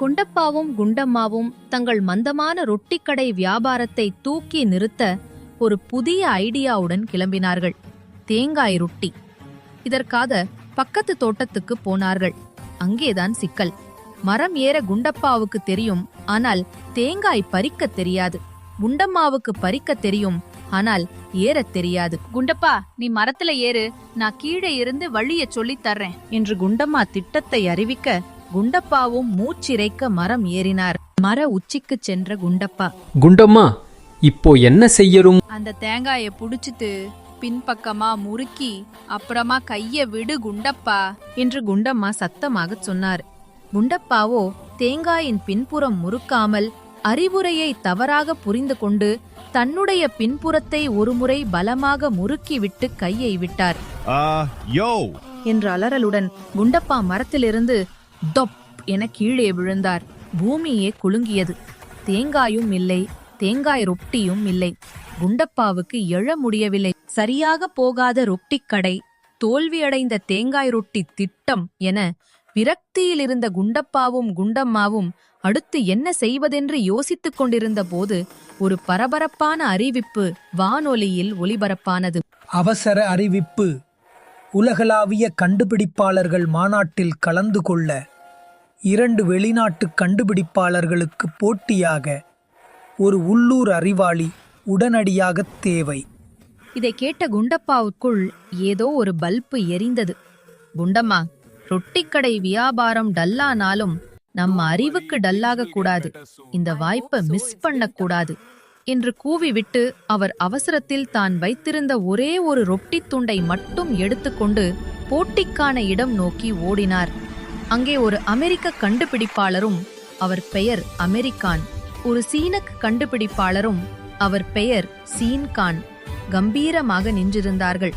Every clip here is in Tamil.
குண்டப்பாவும் குண்டம்மாவும் தங்கள் மந்தமான ரொட்டிக்கடை வியாபாரத்தை தூக்கி நிறுத்த ஒரு புதிய ஐடியாவுடன் கிளம்பினார்கள். தேங்காய் ரொட்டி. இதற்காக பக்கத்து தோட்டத்துக்கு போனார்கள். அங்கேதான் சிக்கல். மரம் ஏற குண்டப்பாவுக்கு தெரியும் ஆனால் தேங்காய் பறிக்க தெரியாது. குண்டம்மாவுக்கு பறிக்க தெரியும் ஆனால் ஏறத் தெரியாது. குண்டப்பா நீ மரத்துல ஏறு நான் கீழே இருந்து வழிய சொல்லித் தர்றேன். என்று குண்டம்மா திட்டத்தை அறிவிக்க குண்டப்பாவும் மூச்சிறைக்க மரம் ஏறினார். மர உச்சிக்குச் சென்ற குண்டப்பா. குண்டம்மா இப்போ என்ன செய்யணும்? அந்த தேங்காய புடிச்சிட்டு பின்பக்கமா முறுக்கி அப்புறமா கைய விடு குண்டப்பா என்று குண்டம்மா சத்தமாகச் சொன்னார். குண்டப்பாவோ தேங்காயின் பின்புறம் முறுக்காமல் அறிவுரையை தவறாக புரிந்து கொண்டு தன்னுடைய பின்புறத்தை ஒருமுறை பலமாக முறுக்கிவிட்டு கையை விட்டார். yo! என்ற அலறலுடன் குண்டப்பா மரத்திலிருந்து தொப் என கீழே விழுந்தார். பூமியே குலுங்கியது. தேங்காயும் இல்லை தேங்காய் ரொட்டியும் இல்லை. குண்டப்பாவுக்கு எழ முடியவில்லை. சரியாக போகாத ரொட்டிக் கடை தோல்வியடைந்த தேங்காய் ரொட்டி திட்டம் என விரக்தியில் இருந்த குண்டப்பாவும் குண்டம்மாவும் அடுத்து என்ன செய்வதென்று யோசித்துக் கொண்டிருந்த போது ஒரு பரபரப்பான அறிவிப்பு வானொலியில் ஒலிபரப்பானது. அவசர அறிவிப்பு. உலகளாவிய கண்டுபிடிப்பாளர்கள் மாநாட்டில் கலந்து கொள்ள இரண்டு வெளிநாட்டு கண்டுபிடிப்பாளர்களுக்கு போட்டியாக ஒரு உள்ளூர் அறிவாளி உடனடியாக தேவை. இதை கேட்ட குண்டப்பாவுக்குள் ஏதோ ஒரு பல்பு எரிந்தது. குண்டம்மா ரொட்டிக்கடை வியாபாரம் டல்லானாலும் நம்ம அறிவுக்கு டல்லாக கூடாது. இந்த வாய்ப்பை மிஸ் பண்ணக்கூடாது என்று கூவிவிட்டு அவர் அவசரத்தில் தான் வைத்திருந்த ஒரே ஒரு ரொட்டித் துண்டை மட்டும் எடுத்துக்கொண்டு போட்டிக்கான இடம் நோக்கி ஓடினார். அங்கே ஒரு அமெரிக்க கண்டுபிடிப்பாளரும் அவர் பெயர் அமெரிக்கான். ஒரு சீனக் கண்டுபிடிப்பாளரும் அவர் பெயர் சீன்கான். கம்பீரமாக நின்றிருந்தார்கள்.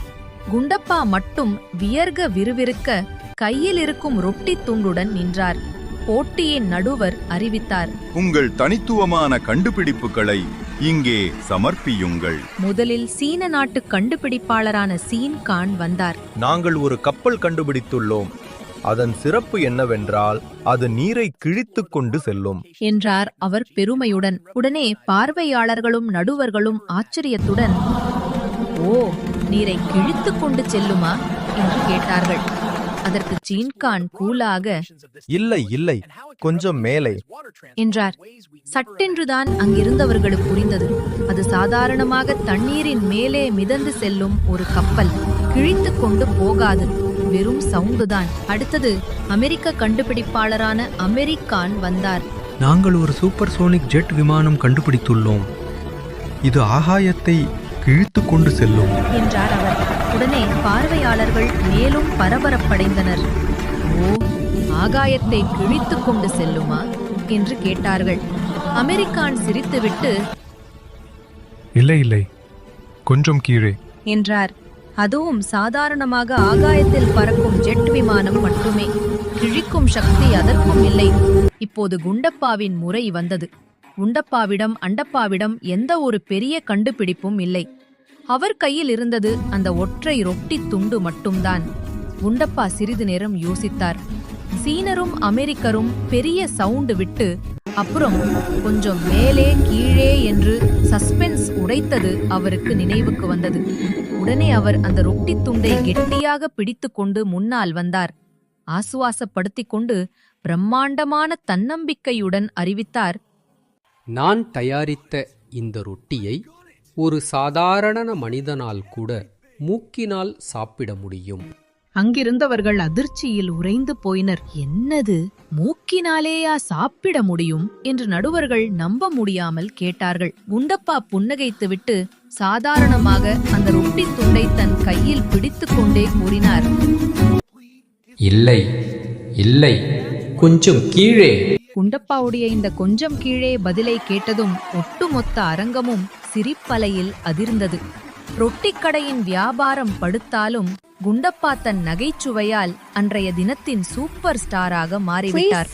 குண்டப்பா மட்டும் வியர்க விறுவிறுக்க கையில் இருக்கும் ரொட்டித் துண்டுடன் நின்றார். போட்டியின் நடுவர் அறிவித்தார். உங்கள் தனித்துவமான கண்டுபிடிப்புகளை இங்கே சமர்ப்பியுங்கள். முதலில் சீன நாட்டு கண்டுபிடிப்பாளரான சீன்கான் வந்தார். நாங்கள் ஒரு கப்பல் கண்டுபிடித்துள்ளோம். அதன் சிறப்பு என்னவென்றால் அது நீரை கிழித்துக் கொண்டு செல்லும். என்றார் அவர் பெருமையுடன். உடனே பார்வையாளர்களும் நடுவர்களும் ஆச்சரியத்துடன் ஓ நீரை கிழித்துக் கொண்டு செல்லுமா? என்று கேட்டார்கள். அதற்கு சீன்கான் கூலாக இல்லை இல்லை கொஞ்சம் மேலே. என்றார். சட்டென்றுதான் அங்கிருந்தவர்களுக்கு புரிந்தது. அது சாதாரணமாக தண்ணீரின் மேலே மிதந்து செல்லும் ஒரு கப்பல். கிழித்துக் கொண்டு போகாது. வெறும் சவுண்டுதான் அடுத்தது அமெரிக்க கண்டுபிடிப்பாளரான அமெரிக்கான் வந்தார். நாங்கள் ஒரு சூப்பர் சோனிக் ஜெட் விமானம் கண்டுபிடித்துள்ளோம். இது ஆகாயத்தை கிழித்து கொண்டு செல்லும். என்றார் அவர். உடனே பார்வையாளர்கள் மேலும் பரபரப்படைந்தனர். ஓ ஆகாயத்தை கிழித்துக் கொண்டு செல்லுமா? என்று கேட்டார்கள். அமெரிக்கான் சிரித்துவிட்டு இல்லை இல்லை கொஞ்சம் கீழே. என்றார். அதுவும் சாதாரணமாக ஆகாயத்தில் பறக்கும் ஜெட் விமானம் மட்டுமே. கிழிக்கும் சக்தி அதற்கும் இல்லை. இப்போது குண்டப்பாவின் முறை வந்தது. உண்டப்பாவிடம் அண்டப்பாவிடம் எந்த ஒரு பெரிய கண்டுபிடிப்பும் இல்லை. அவர் கையில் இருந்தது அந்த ஒற்றை ரொட்டி துண்டு மட்டும்தான். உண்டப்பா சிறிது நேரம் யோசித்தார். சீனரும் அமெரிக்கரும் பெரிய சவுண்டு விட்டு அப்புறம் கொஞ்சம் மேலே கீழே என்று சஸ்பென்ஸ் உடைத்தது அவருக்கு நினைவுக்கு வந்தது. உடனே அவர் அந்த ரொட்டி துண்டை கெட்டியாக பிடித்துக்கொண்டு முன்னால் வந்தார். ஆசுவாசப்படுத்திக் கொண்டு பிரம்மாண்டமான தன்னம்பிக்கையுடன் அறிவித்தார் நான் தயாரித்த இந்த ரொட்டியை ஒரு சாதாரண மனிதனால் கூட மூக்கினால் சாப்பிட முடியும். அங்கிருந்தவர்கள் அதிர்ச்சியில் உறைந்து போயினர். என்னது? மூக்கினாலேயா சாப்பிட முடியும்? என்று நடுவர்கள் நம்ப முடியாமல் கேட்டார்கள். குண்டப்பா புன்னகைத்துவிட்டு சாதாரணமாக அந்த ரொட்டி துண்டை தன் கையில் பிடித்துக் கொண்டே கூறினார். இல்லை இல்லை கொஞ்சம் கீழே. குண்டப்பாவுடைய இந்த கொஞ்சம் கீழே பதிலை கேட்டதும் ஒட்டுமொத்த அரங்கமும் சிரிப்பலையில் அதிர்ந்தது. ரொட்டிக்கடையின் வியாபாரம் படுத்தாலும் குண்டப்பா தன் நகைச்சுவையால் அன்றைய தினத்தின் சூப்பர் ஸ்டாராக மாறிவிட்டார்.